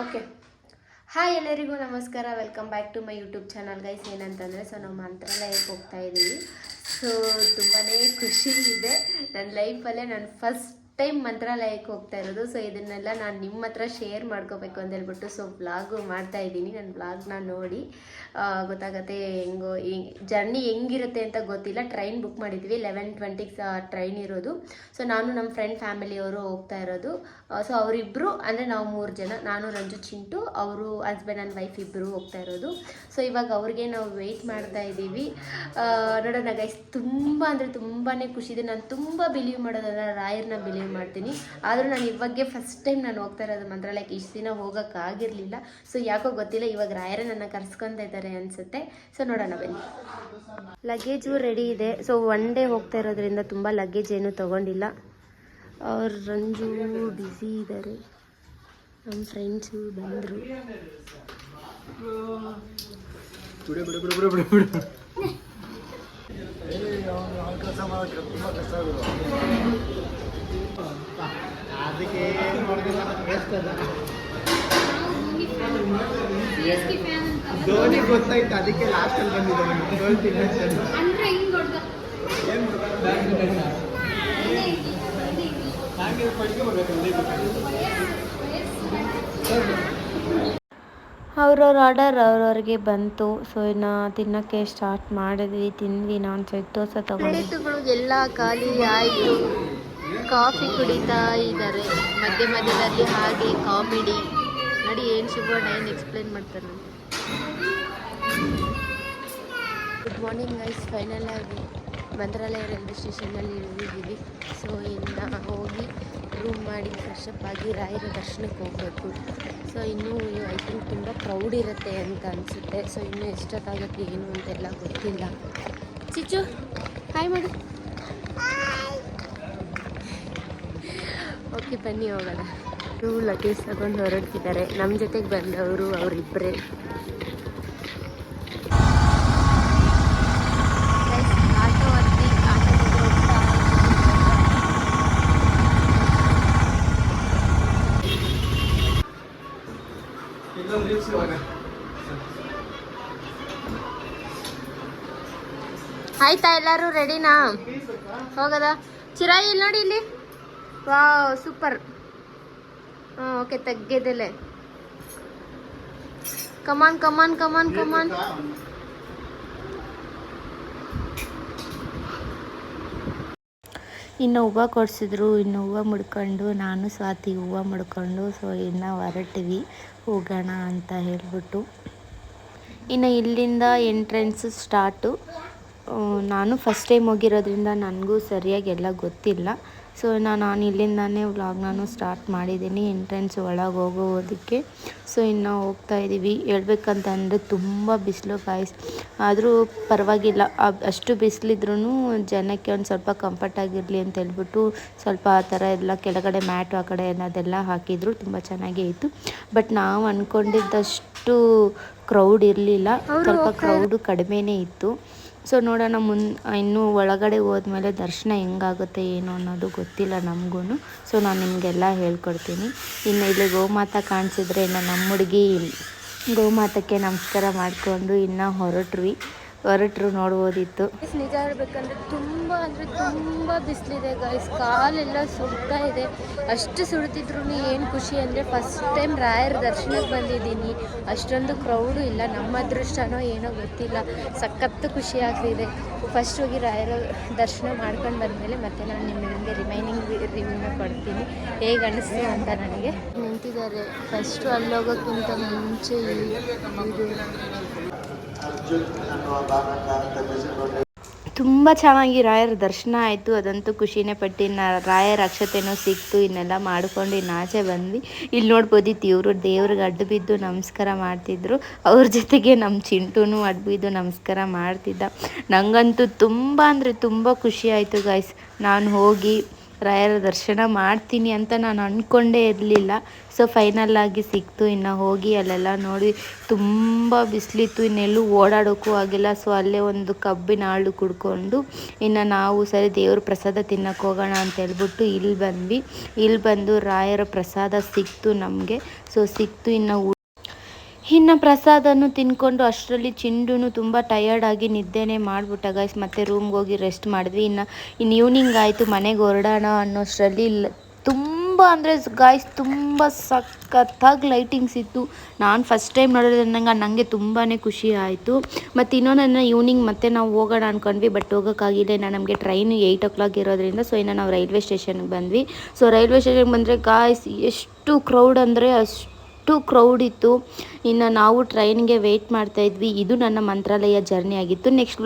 Okay hi ಎಲ್ಲರಿಗೂ ನಮಸ್ಕಾರ. Welcome back to my YouTube channel guys ಏನಂತಂದರೆ ಸೊ ನಾವು ಮಂತ್ರಾಲಯಕ್ಕೆ ಹೋಗ್ತಾ ಇದ್ದೀವಿ ಸೊ ತುಂಬಾ ಖುಷಿ ಇದೆ. ನನ್ನ ಲೈಫಲ್ಲೇ ನಾನು ಫಸ್ಟ್ ಟೈಮ್ ಮಂತ್ರಾಲಯಕ್ಕೆ ಹೋಗ್ತಾ ಇರೋದು. ಸೊ ಇದನ್ನೆಲ್ಲ ನಾನು ನಿಮ್ಮ ಹತ್ರ ಶೇರ್ ಮಾಡ್ಕೋಬೇಕು ಅಂತ ಹೇಳ್ಬಿಟ್ಟು ಸೊ ವ್ಲಾಗು ಮಾಡ್ತಾ ಇದ್ದೀನಿ. ನನ್ನ ಬ್ಲಾಗ್ನ ನೋಡಿ ಗೊತ್ತಾಗತ್ತೆ ಹೆಂಗೋ ಜರ್ನಿ ಹೆಂಗಿರುತ್ತೆ ಅಂತ ಗೊತ್ತಿಲ್ಲ. ಟ್ರೈನ್ ಬುಕ್ ಮಾಡಿದ್ವಿ. ಲೆವೆನ್ ಟ್ವೆಂಟಿಗೆ ಟ್ರೈನ್ ಇರೋದು. ಸೊ ನಾನು ನಮ್ಮ ಫ್ರೆಂಡ್ ಫ್ಯಾಮಿಲಿಯವರು ಹೋಗ್ತಾ ಇರೋದು. ಸೊ ಅವರಿಬ್ಬರು ಅಂದರೆ ನಾವು ಮೂರು ಜನ, ನಾನು, ರಂಜು, ಚಿಂಟು, ಅವರು ಹಸ್ಬೆಂಡ್ ಆ್ಯಂಡ್ ವೈಫ್ ಇಬ್ಬರು ಹೋಗ್ತಾ ಇರೋದು. ಸೊ ಇವಾಗ ಅವ್ರಿಗೆ ನಾವು ವೆಯ್ಟ್ ಮಾಡ್ತಾ ಇದ್ದೀವಿ. ನೋಡೋಣ ಗೈಸ್ ತುಂಬ ಅಂದರೆ ತುಂಬಾ ಖುಷಿ ಇದೆ. ನಾನು ತುಂಬ ಬಿಲೀವ್ ಮಾಡೋದಲ್ಲ, ರಾಯರ್ನ ಬಿಲೀವ್ ಮಾಡ್ತೀನಿ. ಆದರೂ ನಾನು ಇವಾಗೆ ಫಸ್ಟ್ ಟೈಮ್ ನಾನು ಹೋಗ್ತಾ ಇರೋದು ಮಂತ್ರಾಲಯಕ್ಕೆ. ಇಷ್ಟು ದಿನ ಹೋಗೋಕ್ಕಾಗಿರಲಿಲ್ಲ. ಸೊ ಯಾಕೋ ಗೊತ್ತಿಲ್ಲ ಇವಾಗ ರಾಯರೇ ನನ್ನ ಕರ್ಸ್ಕೊತಾ ಇದ್ದಾರೆ ಅನಿಸುತ್ತೆ. ಸೊ ನೋಡೋಣ ಬನ್ನಿ. ಲಗೇಜು ರೆಡಿ ಇದೆ. ಸೊ ಒನ್ ಡೇ ಹೋಗ್ತಾ ಇರೋದ್ರಿಂದ ತುಂಬ ಲಗೇಜ್ ಏನು ತೊಗೊಂಡಿಲ್ಲ. ಅವ್ರ ರಂಜು ಬ್ಯುಸಿ ಇದ್ದಾರೆ ನಮ್ಮ ಫ್ರೆಂಡ್ಸು ಬಂದರು. ಬಿಡು ಬಿಡು ಬಿಡು ಕಷ್ಟ ಬಿಡು ಧೋನಿ ಗೊತ್ತಾಯ್ತು ಅದಕ್ಕೆ ಲಾಸ್ಟಲ್ಲಿ ಅಲ್ಲಿ ಬರ್ಬೇಕು ಅವ್ರವ್ರ ಆರ್ಡರ್ ಅವ್ರವ್ರಿಗೆ ಬಂತು. ಸೊ ಇನ್ನು ತಿನ್ನೋಕ್ಕೆ ಸ್ಟಾರ್ಟ್ ಮಾಡಿದ್ವಿ ತಿಂದ್ವಿ. ನಾನು ಸೆಟ್ ದೋಸೆ ತಗೊಂಡಿದ್ದು ಎಲ್ಲ ಖಾಲಿ ಆಯಿತು. ಕಾಫಿ ಕುಡಿತಾ ಇದ್ದಾರೆ. ಮಧ್ಯ ಮಧ್ಯದಲ್ಲಿ ಹಾಗೆ ಕಾಮಿಡಿ. ನೋಡಿ, ಏನು ಸಿಗೋಣ ಏನು ಎಕ್ಸ್ಪ್ಲೇನ್ ಮಾಡ್ತಾರೆ ಗುಡ್ ಮಾರ್ನಿಂಗ್ ಗೈಸ್ ಫೈನಲ್ ಆಗಿ ಮಂತ್ರಾಲಯ ರೈಲ್ವೆ ಸ್ಟೇಷನಲ್ಲಿ ಇಳಿದಿದ್ದೀವಿ. ಸೊ ಇನ್ನು ಹೋಗಿ ರೂಮ್ ಮಾಡಿ ಫ್ರೆಶ್ ಅಪ್ ಆಗಿ ರಾಯರ ದರ್ಶನಕ್ಕೆ ಹೋಗಬೇಕು. ಸೊ ಇನ್ನೂ ಐ ಥಿಂಕ್ ತುಂಬ ಪ್ರೌಡ್ ಇರುತ್ತೆ ಅಂತ ಅನಿಸುತ್ತೆ. ಸೊ ಇನ್ನೂ ಎಷ್ಟೊತ್ತಾಗುತ್ತೆ, ಏನು ಅಂತೆಲ್ಲ ಗೊತ್ತಿಲ್ಲ. ಚಿಚು ಹಾಯ್ ಮಾಡಿ ಓಕೆ, ಬನ್ನಿ ಹೋಗೋಣ. ಟೂ ಲಗೇಜ್ ತಗೊಂಡು ಹೊರಡ್ತಿದ್ದಾರೆ. ನಮ್ಮ ಜೊತೆಗೆ ಬಂದವರು ಅವರಿಬ್ಬರೇ ಆಯ್ತಾ ಎಲ್ಲರೂ ರೆಡಿನಾ ಹೋಗದ? ಚಿರಾಯಿ ಇಲ್ಲಿ ನೋಡಿ ಇಲ್ಲಿ. Wow super. ಹಾಂ okay ತೆಗ್ಗೆದೆಲೆ come on come on come on come on ಇನ್ನು ಹೂವು ಕೊಡಿಸಿದ್ರು ಇನ್ನು ಹೂವು ಮುಡ್ಕೊಂಡು ನಾನು ಸ್ವಾತಿ ಹೂವು ಮುಡ್ಕೊಂಡು ಸೊ ಇನ್ನು ಹೊರಟಿವಿ. ಹೋಗೋಣ ಅಂತ ಹೇಳ್ಬಿಟ್ಟು. ಇನ್ನು ಇಲ್ಲಿಂದ ಎಂಟ್ರೆನ್ಸ್ ಸ್ಟಾರ್ಟು ನಾನು ಫಸ್ಟ್ ಟೈಮ್ ಹೋಗಿರೋದ್ರಿಂದ ನನಗೂ ಸರಿಯಾಗಿ ಎಲ್ಲ ಗೊತ್ತಿಲ್ಲ. ಸೊ ನಾನು ನಾನು ಇಲ್ಲಿಂದಾನೇ ವ್ಲಾಗ್ನೂ ಸ್ಟಾರ್ಟ್ ಮಾಡಿದ್ದೀನಿ ಎಂಟ್ರೆನ್ಸ್ ಒಳಗೆ ಹೋಗೋದಕ್ಕೆ. ಸೊ ಇನ್ನು ಹೋಗ್ತಾ ಇದ್ದೀವಿ ಹೇಳ್ಬೇಕಂತಂದರೆ ತುಂಬ ಬಿಸಿಲು ಕಾಯಿಸ್ ಆದರೂ ಪರವಾಗಿಲ್ಲ. ಅಷ್ಟು ಬಿಸಿಲಿದ್ರೂ ಜನಕ್ಕೆ ಒಂದು ಸ್ವಲ್ಪ ಕಂಫರ್ಟ್ ಆಗಿರಲಿ ಅಂತ ಹೇಳ್ಬಿಟ್ಟು ಸ್ವಲ್ಪ ಆ ಥರ ಎಲ್ಲ ಕೆಳಗಡೆ ಮ್ಯಾಟು ಆ ಕಡೆ ಅನ್ನೋದೆಲ್ಲ ಹಾಕಿದ್ರು. ತುಂಬ ಚೆನ್ನಾಗೇ ಇತ್ತು. ಬಟ್ ನಾವು ಅಂದ್ಕೊಂಡಿದ್ದಷ್ಟು ಕ್ರೌಡ್ ಇರಲಿಲ್ಲ. ಸ್ವಲ್ಪ ಕ್ರೌಡು ಕಡಿಮೆನೇ ಇತ್ತು. ಸೊ ನೋಡೋಣ ಮುನ್ ಇನ್ನೂ ಒಳಗಡೆ ಹೋದ್ಮೇಲೆ ದರ್ಶನ ಹೆಂಗಾಗುತ್ತೆ ಏನು ಅನ್ನೋದು ಗೊತ್ತಿಲ್ಲ ನಮಗೂ ಸೊ ನಾನು ನಿಮಗೆಲ್ಲ ಹೇಳ್ಕೊಡ್ತೀನಿ. ಇನ್ನು ಇಲ್ಲಿ ಗೋಮಾತಾ ಕಾಣಿಸಿದ್ರೆ ಇನ್ನು ನಮ್ಮ ಹುಡುಗಿ ಗೋಮಾತಕ್ಕೆ ನಮಸ್ಕಾರ ಮಾಡಿಕೊಂಡು ಇನ್ನು ಹೊರಟ್ವಿ. ಹೊರಟ್ರು ನೋಡ್ಬೋದಿತ್ತು. ನಿಜ ಹೇಳ್ಬೇಕಂದ್ರೆ ತುಂಬ ಅಂದರೆ ತುಂಬ ಬಿಸಿಲಿದೆ ಗೈಸ್ ಕಾಲೆಲ್ಲ ಸುಡ್ತಾ ಇದೆ. ಅಷ್ಟು ಸುಡ್ತಿದ್ರು ಏನು ಖುಷಿ ಅಂದರೆ ಫಸ್ಟ್ ಟೈಮ್ ರಾಯರ ದರ್ಶನಕ್ಕೆ ಬಂದಿದ್ದೀನಿ. ಅಷ್ಟೊಂದು ಕ್ರೌಡು ಇಲ್ಲ. ನಮ್ಮ ಅದೃಷ್ಟನೋ ಏನೋ ಗೊತ್ತಿಲ್ಲ. ಸಖತ್ತು ಖುಷಿ ಆಗ್ತಿದೆ. ಫಸ್ಟ್ ಹೋಗಿ ರಾಯರ ದರ್ಶನ ಮಾಡ್ಕೊಂಡು ಬಂದಮೇಲೆ ಮತ್ತೆ ನಾನು ನಿಮಗೆ ರಿಮೈನಿಂಗ್ ರಿವ್ಯೂನ ಕೊಡ್ತೀನಿ. ಹೇಗೆ ಅನಿಸ್ತು ಅಂತ ನನಗೆ? ನಿಂತಿದ್ದಾರೆ. ಫಸ್ಟು ಅಲ್ಲಿ ಹೋಗೋಕ್ಕಿಂತ ಮುಂಚೆ ಇದು ತುಂಬ ಚೆನ್ನಾಗಿ ರಾಯರ ದರ್ಶನ ಆಯಿತು. ಅದಂತೂ ಖುಷಿನೇ ಪಟ್ಟು ಇನ್ನು ರಾಯರ ಅಕ್ಷತೆನೂ ಸಿಕ್ತು. ಇನ್ನೆಲ್ಲ ಮಾಡಿಕೊಂಡು ಇನ್ನು ಆಚೆ ಬಂದ್ವಿ. ಇಲ್ಲಿ ನೋಡ್ಬೋದಿತ್ತು ಇವರು ದೇವ್ರಿಗೆ ಅಡ್ಡು ಬಿದ್ದು ನಮಸ್ಕಾರ ಮಾಡ್ತಿದ್ರು. ಅವ್ರ ಜೊತೆಗೆ ನಮ್ಮ ಚಿಂಟೂ ಅಡ್ಡು ಬಿದ್ದು ನಮಸ್ಕಾರ ಮಾಡ್ತಿದ್ದ. ನನಗಂತೂ ತುಂಬ ಅಂದರೆ ತುಂಬ ಖುಷಿ ಆಯಿತು ಗಾಯ್ಸ್ ನಾನು ಹೋಗಿ ರಾಯರ ದರ್ಶನ ಮಾಡ್ತೀನಿ ಅಂತ ನಾನು ಅಂದ್ಕೊಂಡೇ ಇರಲಿಲ್ಲ. ಸೊ ಫೈನಲ್ ಸಿಕ್ತು. ಇನ್ನು ಹೋಗಿ ಅಲ್ಲೆಲ್ಲ ನೋಡಿ ತುಂಬ ಬಿಸಿಲಿತ್ತು. ಇನ್ನೆಲ್ಲೂ ಓಡಾಡೋಕ್ಕೂ ಆಗಿಲ್ಲ. ಸೊ ಅಲ್ಲೇ ಒಂದು ಕಬ್ಬಿನ ಹಾಳು ಕುಡ್ಕೊಂಡು ಇನ್ನು ನಾವು ಸರಿ ದೇವ್ರ ಪ್ರಸಾದ ತಿನ್ನಕ್ಕೆ ಹೋಗೋಣ ಅಂತ ಹೇಳ್ಬಿಟ್ಟು ಇಲ್ಲಿ ಬಂದ್ವಿ. ಇಲ್ಲಿ ಬಂದು ರಾಯರ ಪ್ರಸಾದ ಸಿಕ್ತು ನಮಗೆ. ಸೊ ಸಿಕ್ತು ಇನ್ನು ಇನ್ನು ಪ್ರಸಾದನ್ನು ತಿನ್ಕೊಂಡು ಅಷ್ಟರಲ್ಲಿ ಚಿಂಡುನು ತುಂಬ ಟಯರ್ಡಾಗಿ ನಿದ್ದೆನೇ ಮಾಡಿಬಿಟ್ಟ ಗೈಸ್ ಮತ್ತೆ ರೂಮ್ಗೆ ಹೋಗಿ ರೆಸ್ಟ್ ಮಾಡಿದ್ವಿ. ಇನ್ನು ಇನ್ನು ಈವ್ನಿಂಗ್ ಆಯಿತು, ಮನೆಗೆ ಹೊರಡೋಣ ಅನ್ನೋಷ್ಟರಲ್ಲಿ ಇಲ್ಲ ತುಂಬ ಅಂದರೆ ಗಾಯ್ಸ್ ತುಂಬ ಸಖತ್ತಾಗಿ ಲೈಟಿಂಗ್ಸ್ ಇತ್ತು. ನಾನು ಫಸ್ಟ್ ಟೈಮ್ ನೋಡಿದ್ರೆ ನಂಗೆ ನನಗೆ ತುಂಬಾ ಖುಷಿ ಆಯಿತು. ಮತ್ತು ಇನ್ನೊಂದನ್ನು ಈವ್ನಿಂಗ್ ಮತ್ತೆ ನಾವು ಹೋಗೋಣ ಅಂದ್ಕೊಂಡ್ವಿ ಬಟ್ ಹೋಗೋಕ್ಕಾಗಿಲ್ಲ. ನಾನು ನಮಗೆ ಟ್ರೈನ್ ಏಯ್ಟ್ ಓ ಕ್ಲಾಕ್ ಇರೋದ್ರಿಂದ ಸೊ ಇನ್ನು ನಾವು ರೈಲ್ವೆ ಸ್ಟೇಷನ್ಗೆ ಬಂದ್ವಿ. ಸೊ ರೈಲ್ವೆ ಸ್ಟೇಷನ್ಗೆ ಬಂದರೆ ಗಾಯ್ಸ್ ಎಷ್ಟು ಕ್ರೌಡ್ ಅಂದರೆ ಅಷ್ಟು ಅಷ್ಟು ಕ್ರೌಡ್ ಇತ್ತು. ಇನ್ನು ನಾವು ಟ್ರೈನ್ಗೆ ವೆಯ್ಟ್ ಮಾಡ್ತಾ ಇದ್ವಿ. ಇದು ನನ್ನ ಮಂತ್ರಾಲಯ ಜರ್ನಿ ಆಗಿತ್ತು. ನೆಕ್ಸ್ಟ್